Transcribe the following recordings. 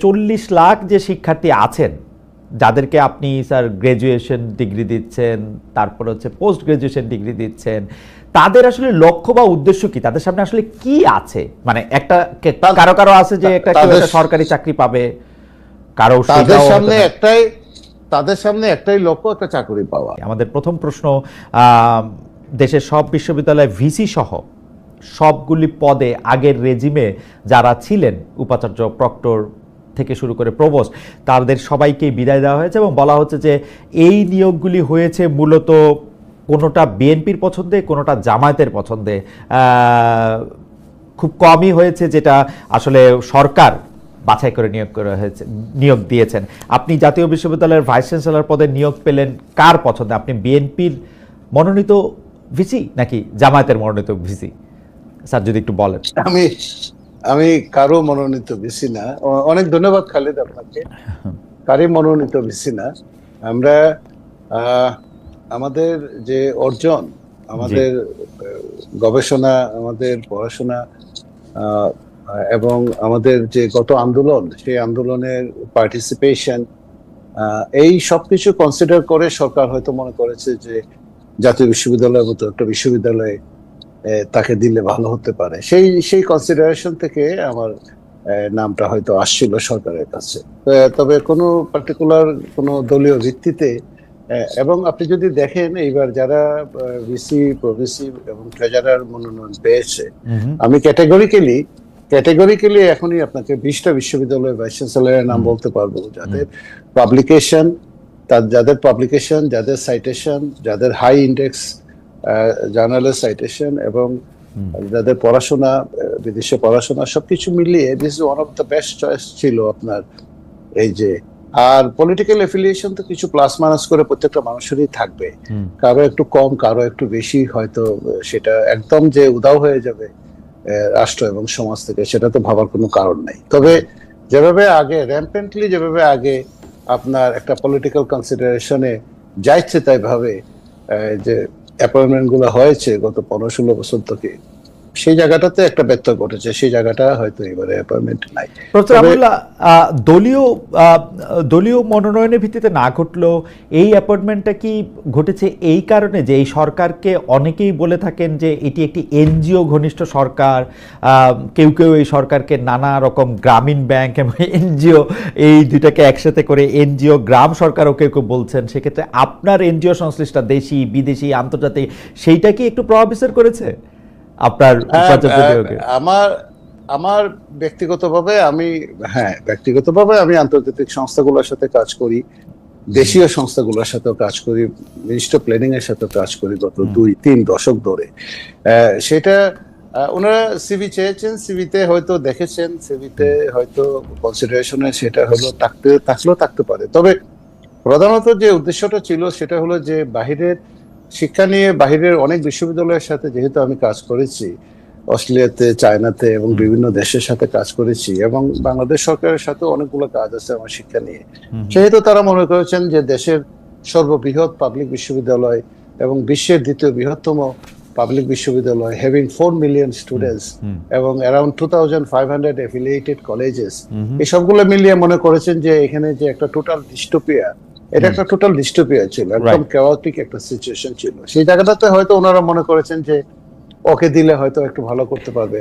চল্লিশ লাখ যে শিক্ষার্থী আছেন যাদেরকে আপনি স্যার গ্র্যাজুয়েশন ডিগ্রি দিচ্ছেন তারপর হচ্ছে পোস্ট গ্র্যাজুয়েশন ডিগ্রি দিচ্ছেন তাদের আসলে লক্ষ্য বা উদ্দেশ্য কি? তাদের সামনে আসলে কি আছে? মানে একটা কারও কারও আছে যে একটা সরকারি চাকরি পাবে কারও তাদের সামনে একটাই তাদের সামনে একটাই লক্ষ্য একটা চাকরি পাওয়া। আমাদের প্রথম প্রশ্ন আহ, দেশের সব বিশ্ববিদ্যালয়ে ভিসি সহ সবগুলি পদে আগের রেজিমে যারা ছিলেন উপাচার্য প্রক্টর থেকে শুরু করে প্রবোস্ট তাদের সবাইকে বিদায় দেওয়া হয়েছে এবং বলা হচ্ছে যে এই নিয়োগগুলি হয়েছে মূলত কোনোটা বিএনপির পছন্দে, কোনোটা জামায়াতের পছন্দে। খুব কমই হয়েছে যেটা আসলে সরকার বাছাই করে নিয়োগ করা হয়েছে, নিয়োগ দিয়েছেন। আপনি জাতীয় বিশ্ববিদ্যালয়ের ভাইস চ্যান্সেলর পদে নিয়োগ পেলেন কার পছন্দে? আপনি বিএনপির মনোনীত ভিসি নাকি জামায়াতের মনোনীত ভিসি? স্যার, যদি একটু বলেন। আমি আমি কারও মনোনীত বেশি না। অনেক ধন্যবাদ খালিদ আপনাকে। কারই মনোনীত বেশি না। আমরা আমাদের যে অর্জন আমাদের গবেষণা আমাদের পড়াশোনা আহ, এবং আমাদের যে গত আন্দোলন সেই আন্দোলনের পার্টিসিপেশন এই সব কিছু কনসিডার করে সরকার হয়তো মনে করেছে যে জাতীয় বিশ্ববিদ্যালয়ের মতো একটা বিশ্ববিদ্যালয়ে তাকে দিলে ভালো হতে পারে। সেই সেই কনসিডারেশন থেকে আমার নামটা হয়তো আসছিল সরকারের কাছে। তবে কোনো পার্টিকুলার কোনো দলীয় ভিত্তিতে এবং আপনি যদি দেখেন এইবার যারা ভিসি প্রভিসি এবং ট্রেজারার মনোনয়ন পেয়েছে আমি ক্যাটাগরিক্যালি ক্যাটাগরিক্যালি এখনই আপনাকে বিশটা বিশ্ববিদ্যালয়ের ভাইস চ্যান্সেলরের নাম বলতে পারব। যাদের পাবলিকেশন তার যাদের পাবলিকেশন যাদের সাইটেশন যাদের হাই ইন্ডেক্স জার্নালের সাইটেশন এবং যাদের পড়াশোনা বিদেশে পড়াশোনা সবকিছু মিলিয়ে this is one of the best choice ছিল আপনার এই যে। আর পলিটিক্যাল এফিলিয়েশন তো কিছু প্লাস মাইনাস করে প্রত্যেকটা মানুষেরই থাকবে। কারও একটু কম কারও একটু বেশি হয়তো সেটা একদম যে উদাও হয়ে যাবে রাষ্ট্র এবং সমাজ থেকে সেটা তো ভাবার কোনো কারণ নাই। তবে যেভাবে আগে র্যাম্পেন্টলি যেভাবে আগে আপনার একটা পলিটিক্যাল কনসিডারেশনে যাইছে তাই ভাবে যে অ্যাপয়েন্টমেন্টগুলো হয়েছে গত পনেরো ষোলো বছর থেকে। সেই জায়গাটাতে একটা ব্যত্যয় ঘটেছে সেই জায়গাটা হয়তো এবারে অ্যাপয়েন্টমেন্ট নাই। প্রফেসর আহ, দলীয় দলীয় মনোনয়নের ভিত্তিতে না ঘটলেও এই অ্যাপয়েন্টমেন্টটা কি ঘটেছে এই কারণে যে এই সরকারকে অনেকেই বলে থাকেন যে এটি একটি এনজিও ঘনিষ্ঠ সরকার কেউ কেউ এই সরকারকে নানা রকম গ্রামীণ ব্যাংক এবং এনজিও এই দুইটাকে একসাথে করে এনজিও গ্রাম সরকারও কেউ কেউ বলছেন। সেক্ষেত্রে আপনার এনজিও সংশ্লিষ্ট দেশি বিদেশি আন্তর্জাতিক সেইটা কি একটু প্রভাব বিস্তার করেছে? আপনার হ্যাঁ, আহ, নিয়োগে? আমার আমার ব্যক্তিগতভাবে আমি হ্যাঁ ব্যক্তিগতভাবে আমি আন্তর্জাতিক সংস্থাগুলোর সাথে কাজ করি দেশীয় সংস্থাগুলোর সাথেও কাজ করি মিনিস্টার প্ল্যানিং এর সাথে কাজ করি গত দুই তিন দশক ধরে। সেটা ওনারা সিভি চেয়েছেন সিভিতে হয়তো দেখেছেন সিভিতে হয়তো কনসিডারেশনে সেটা হলো থাকতে থাকলেও থাকতে পারে। তবে প্রধানত যে উদ্দেশ্যটা ছিল সেটা হলো যে বাহিরের শিক্ষা নিয়ে বাহিরের অনেক বিশ্ববিদ্যালয়ের সাথে যেহেতু আমি কাজ করেছি অস্ট্রেলিয়াতে চায়নাতে এবং বিভিন্ন দেশের সাথে কাজ করেছি এবং বাংলাদেশ সরকারের সাথে অনেকগুলো কাজ আছে আমার শিক্ষা নিয়ে। সেহেতু তারা মনে করেছেন যে দেশের সর্ববৃহৎ পাবলিক বিশ্ববিদ্যালয় এবং বিশ্বের দ্বিতীয় বৃহত্তম পাবলিক বিশ্ববিদ্যালয় হ্যাভিং ফোর মিলিয়ন স্টুডেন্টস এবং around two thousand five hundred affiliated colleges. এই সবগুলো মিলিয়ে মনে করেছেন যে এখানে যে একটা টোটাল ডিস্টোপিয়া এটা একটা টোটাল ডিস্টোপিয়া ছিল একদম কেওয়াটিক একটা সিচুয়েশন ছিল। সেই জায়গাটাতে হয়তো ওনারা মনে করেছেন যে ওকে দিলে হয়তো একটু ভালো করতে পারবে।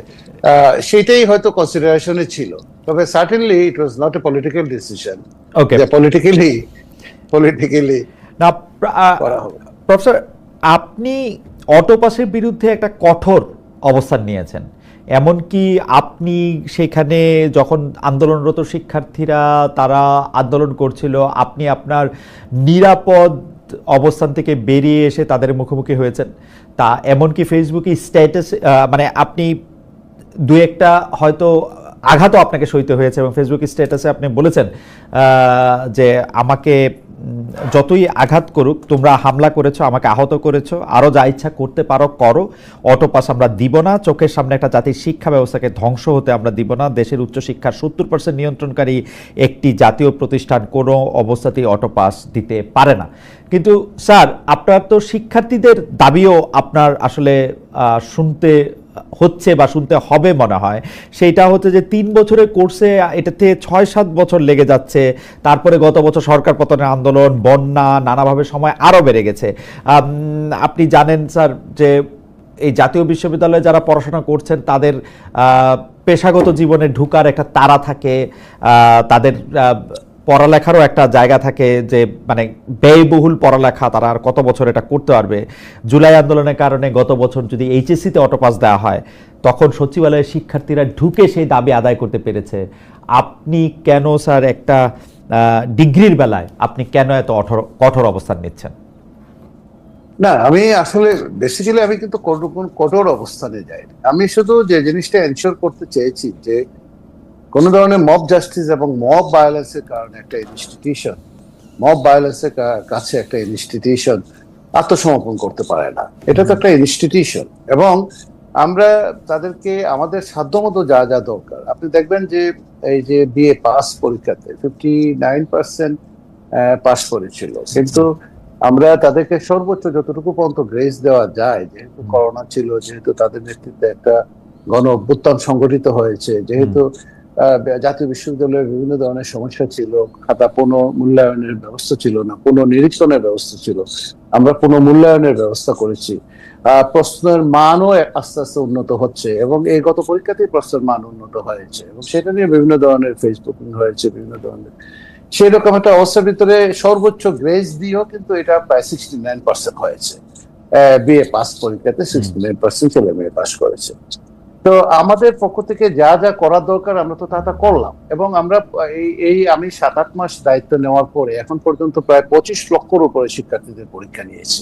সেটাই হয়তো কনসিডারেশনে ছিল। তবে certainly it was not a political decision okay politically politically না প্রফেসর আপনি অটোপাসের বিরুদ্ধে একটা কঠোর অবস্থান নিয়েছেন। এমনকি আপনি সেখানে যখন আন্দোলনরত শিক্ষার্থীরা তারা আন্দোলন করছিল, আপনি আপনার নিরাপদ অবস্থান থেকে বেরিয়ে এসে তাদের মুখোমুখি হয়েছেন। তা এমনকি ফেসবুকে স্ট্যাটাস মানে আপনি দু একটা হয়তো আঘাতও আপনাকে সইতে হয়েছে এবং ফেসবুক স্ট্যাটাসে আপনি বলেছেন যে আমাকে যতই আঘাত করুক, তোমরা হামলা করেছ, আমাকে আহত করেছ আরও যা ইচ্ছা করতে পারো, করো। অটোপাস আমরা দিব না, চোখের সামনে একটা জাতির শিক্ষা ব্যবস্থাকে ধ্বংস হতে আমরা দিব না। দেশের উচ্চশিক্ষার সত্তর পার্সেন্ট নিয়ন্ত্রণকারী একটি জাতীয় প্রতিষ্ঠান কোনো অবস্থাতেই অটোপাস দিতে পারে না। কিন্তু, স্যার, আপনার তো শিক্ষার্থীদের দাবিও আপনার আসলে শুনতে হচ্ছে বা শুনতে হবে মনে হয়। সেইটা হচ্ছে যে তিন বছরের কোর্সে এটাতে ছয় সাত বছর লেগে যাচ্ছে। তারপরে গত বছর সরকার পতনের আন্দোলন, বন্যা, নানাভাবে সময় আরও বেড়ে গেছে। আপনি জানেন স্যার যে এই জাতীয় বিশ্ববিদ্যালয়ে যারা পড়াশোনা করছেন, তাদের পেশাগত জীবনে ঢুকার একটা তারা থাকে। তাদের পড়ালেখারও একটা জায়গা থাকে যে মানে ব্যয়বহুল পড়ালেখা তারা আর কত বছর এটা করতে পারবে। জুলাই আন্দোলনের কারণে গত বছর যদি এইচএসসিতে অটোপাস দেওয়া হয়, তখন সচিবালয়ের শিক্ষার্থীরা ঢুকে সেই দাবি আদায় করতে পেরেছে। আপনি কেন স্যার একটা ডিগ্রির বেলায় আপনি কেন এত কঠোর অবস্থান নিচ্ছেন? না, আমি আসলে বেসিক্যালি আমি কিন্তু কঠোর অবস্থানে যাই আমি শুধু যে জিনিসটা এনশিওর করতে চেয়েছি যে কোন ধরনের মব জাস্টিস এবং মব ভায়োলেন্সের কারণে একটা ইনস্টিটিউশন মব ভায়োলেন্সের কাছে একটা ইনস্টিটিউশন আত্মসমর্পণ করতে পারে না। এটা তো একটা ইনস্টিটিউশন এবং আমরা তাদেরকে আমাদের সাধ্যমতো যা যা দরকার। আপনি দেখবেন যে এই যে বিএ পাস পরীক্ষাতে ফিফটি নাইন পার্সেন্ট পাস করেছিল। কিন্তু আমরা তাদেরকে সর্বোচ্চ যতটুকু পর্যন্ত গ্রেস দেওয়া যায় যেহেতু করোনা ছিল যেহেতু তাদের নেতৃত্বে একটা গণ অভ্যুত্থান সংগঠিত হয়েছে যেহেতু জাতীয় বিশ্ববিদ্যালয়ের বিভিন্ন ধরনের সমস্যা ছিল খাতা পুনঃ মূল্যায়নের ব্যবস্থা ছিল না পুনঃ নিরীক্ষণের ব্যবস্থা ছিল। আমরা পুনঃ মূল্যায়নের ব্যবস্থা করেছি। প্রশ্নের মানও আস্তে আস্তে উন্নত হচ্ছে এবং এই গত পরীক্ষাতেই প্রশ্নের মান উন্নত হয়েছে এবং সেটা নিয়ে বিভিন্ন ধরনের ফেসবুকিং হয়েছে বিভিন্ন ধরনের। সেই রকম একটা অবস্থার ভিতরে সর্বোচ্চ গ্রেস দিয়েও কিন্তু এটা প্রায় সিক্সটি নাইন পার্সেন্ট হয়েছে। বিএ পাস পরীক্ষাতে সিক্সটি নাইন পার্সেন্ট ছেলে মেয়ে পাস করেছে। তো আমাদের পক্ষ থেকে যা যা করার দরকার আমরা তো তা তা করলাম। এবং আমরা এই এই আমি সাত আট মাস দায়িত্ব নেওয়ার পরে এখন পর্যন্ত প্রায় পঁচিশ লক্ষর উপরে শিক্ষার্থীদের পরীক্ষা নিয়েছি।